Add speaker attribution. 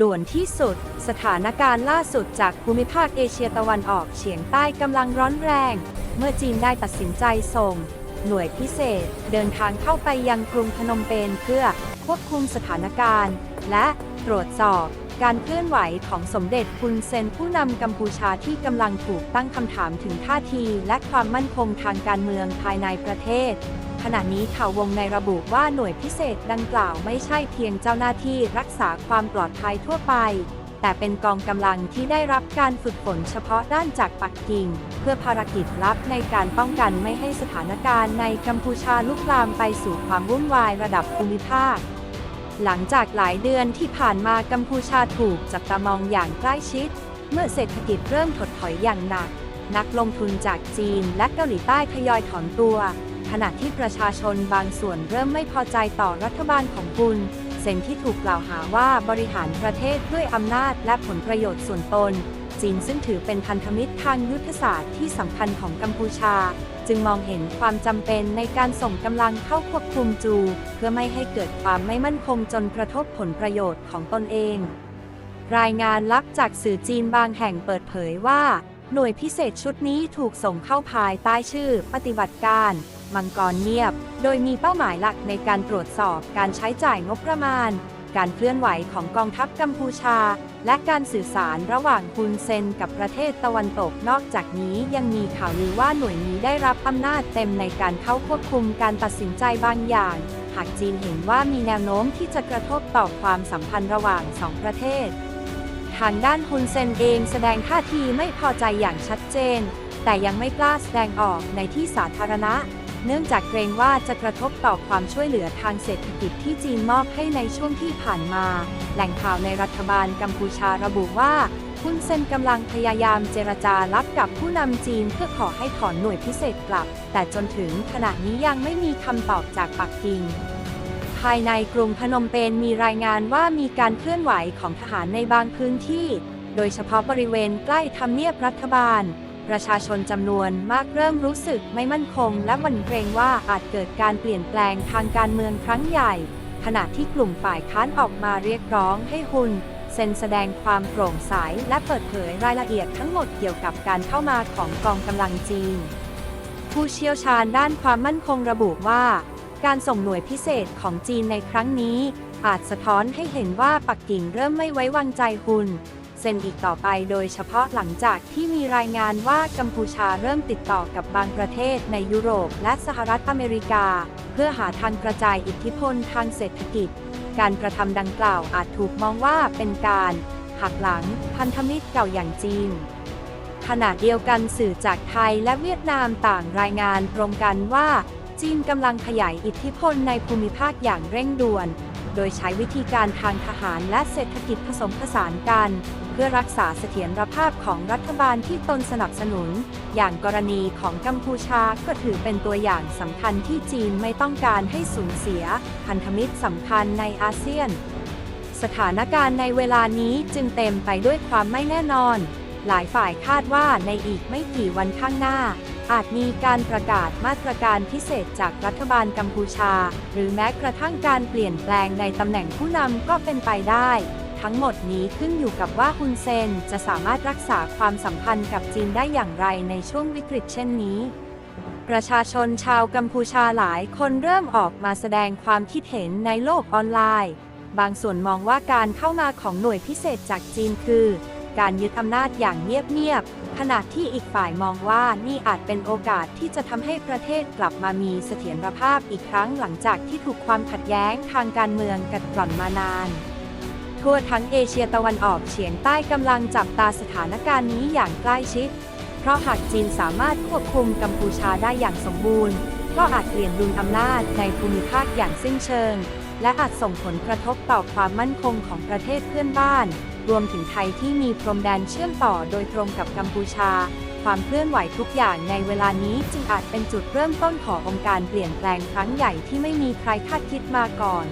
Speaker 1: ด่วนที่สุด สถานการณ์ล่าสุดจากภูมิภาคเอเชียตะวันออกเฉียงใต้กำลังร้อนแรง เมื่อจีนได้ตัดสินใจส่ง หน่วยพิเศษ เดินทางเข้าไปยังกรุงพนมเปญเพื่อควบคุมสถานการณ์ และตรวจสอบ การเคลื่อนไหวของสมเด็จคุณเซนผู้นำกัมพูชาที่กำลังถูกตั้งคำถามถึงท่าที และความมั่นคงทางการเมืองภายในประเทศ ขณะนี้ข่าววงในระบุว่าหน่วยพิเศษดังกล่าวไม่ใช่เพียงเจ้าหน้าที่รักษาความปลอดภัยทั่วไป แต่เป็นกองกำลังที่ได้รับการฝึกฝนเฉพาะด้านจากปักกิ่ง เพื่อภารกิจลับในการป้องกันไม่ให้สถานการณ์ในกัมพูชาลุกลามไปสู่ความวุ่นวายระดับภูมิภาค หลังจากหลายเดือนที่ผ่านมากัมพูชาถูกจับตามองอย่างใกล้ชิด เมื่อเศรษฐกิจเริ่มถดถอยอย่างหนัก นักลงทุนจากจีนและเกาหลีใต้ทยอยถอนตัว ขณะที่ประชาชนบางส่วนเริ่มไม่พอใจต่อรัฐบาลของคุณเซนที่ถูกกล่าวหาว่าบริหารประเทศด้วยอำนาจและผลประโยชน์ส่วนตน จีนซึ่งถือเป็นพันธมิตรทางยุทธศาสตร์ที่สำคัญของกัมพูชา จึงมองเห็นความจำเป็นในการส่งกำลังเข้าควบคุมจู เพื่อไม่ให้เกิดความไม่มั่นคงจนกระทบผลประโยชน์ของตนเอง รายงานลับจากสื่อจีนบางแห่งเปิดเผยว่า หน่วยพิเศษชุดนี้ถูกส่งเข้าภายใต้ชื่อ ปฏิบัติการ มังกรเงียบ โดยมีเป้าหมายหลักในการตรวจสอบการใช้จ่ายงบประมาณ การเคลื่อนไหวของกองทัพกัมพูชา และการสื่อสารระหว่างฮุนเซนกับประเทศตะวันตกนอกจากนี้ยังมีข่าวลือว่าหน่วยนี้ได้รับอำนาจเต็มในการเข้าควบคุมการตัดสินใจบางอย่าง หากจีนเห็นว่ามีแนวโน้มที่จะกระทบต่อความสัมพันธ์ระหว่างสองประเทศ ทางด้านฮุนเซนเองแสดงท่าทีไม่พอใจอย่างชัดเจน แต่ยังไม่กล้าแสดงออกในที่สาธารณะ เนื่องจากเกรงว่าจะกระทบต่อความช่วยเหลือทางเศรษฐกิจที่จีนมอบให้ในช่วงที่ผ่านมา แหล่งข่าวในรัฐบาลกัมพูชาระบุว่าฮุนเซนกำลังพยายามเจรจารับกับผู้นำจีนเพื่อขอให้ถอนหน่วยพิเศษกลับ แต่จนถึงขณะนี้ยังไม่มีคำตอบจากปักกิ่ง ภายในกรุงพนมเปญมีรายงานว่ามีการเคลื่อนไหวของทหารในบางพื้นที่ โดยเฉพาะบริเวณใกล้ทำเนียบรัฐบาล ประชาชนจำนวนมากเริ่มรู้สึกไม่มั่นคง และหวั่นเกรงว่าอาจเกิดการเปลี่ยนแปลงทางการเมืองครั้งใหญ่ ขณะที่กลุ่มฝ่ายค้านออกมาเรียกร้องให้ฮุนเซ็นแสดงความโปร่งใสและเปิดเผยรายละเอียดทั้งหมดเกี่ยวกับการเข้ามาของกองกำลังจีน ผู้เชี่ยวชาญด้านความมั่นคงระบุว่า การส่งหน่วยพิเศษของจีนในครั้งนี้ อาจสะท้อนให้เห็นว่าปักกิ่งเริ่มไม่ไว้วางใจฮุนเซ็นอีกต่อไปโดยเฉพาะหลังจากที่มีรายงานว่ากัมพูชาเริ่มติดต่อกับบางประเทศในยุโรปและสหรัฐอเมริกา เพื่อหาทางกระจายอิทธิพลทางเศรษฐกิจ การกระทำดังกล่าวอาจถูกมองว่าเป็นการหักหลังพันธมิตรเก่าอย่างจีนขณะเดียวกันสื่อจากไทยและเวียดนามต่างรายงานตรงกันว่า จีนกำลังขยายอิทธิพลในภูมิภาคอย่างเร่งด่วน โดยใช้วิธีการทางทหารและเศรษฐกิจผสมผสานกัน เพื่อรักษาเสถียรภาพของรัฐบาลที่ตนสนับสนุน อย่างกรณีของกัมพูชาก็ถือเป็นตัวอย่างสำคัญที่จีนไม่ต้องการให้สูญเสีย พันธมิตรสำคัญในอาเซียน สถานการณ์ในเวลานี้จึงเต็มไปด้วยความไม่แน่นอน หลายฝ่ายคาดว่าในอีกไม่กี่วันข้างหน้า อาจมีการประกาศมาตรการพิเศษจากรัฐบาลกัมพูชา หรือแม้กระทั่งการเปลี่ยนแปลงในตำแหน่งผู้นำก็เป็นไปได้ ทั้งหมดนี้ขึ้นอยู่กับว่าฮุนเซนจะสามารถรักษาความสัมพันธ์กับจีนได้อย่างไรในช่วงวิกฤตเช่นนี้ ประชาชนชาวกัมพูชาหลายคนเริ่มออกมาแสดงความคิดเห็นในโลกออนไลน์ บางส่วนมองว่าการเข้ามาของหน่วยพิเศษจากจีนคือ การยึดอำนาจอย่างเงียบๆขณะที่อีกฝ่ายมองว่านี่อาจเป็นโอกาสที่จะทำให้ประเทศกลับมามีเสถียรภาพอีกครั้งหลังจากที่ถูกความขัดแย้งทางการเมืองกัดกร่อนมานานทั่วทั้งเอเชียตะวันออกเฉียงใต้กำลังจับตาสถานการณ์นี้อย่างใกล้ชิด เพราะหากจีนสามารถควบคุมกัมพูชาได้อย่างสมบูรณ์ ก็อาจเปลี่ยนดุลอำนาจในภูมิภาคอย่างสิ้นเชิง และอาจส่งผลกระทบต่อความมั่นคงของประเทศเพื่อนบ้าน รวมถึงไทยที่มีพรมแดนเชื่อมต่อโดยตรงกับกัมพูชา ความเคลื่อนไหวทุกอย่างในเวลานี้จึงอาจเป็นจุดเริ่มต้นขององค์การเปลี่ยนแปลงครั้งใหญ่ที่ไม่มีใครคาดคิดมาก่อน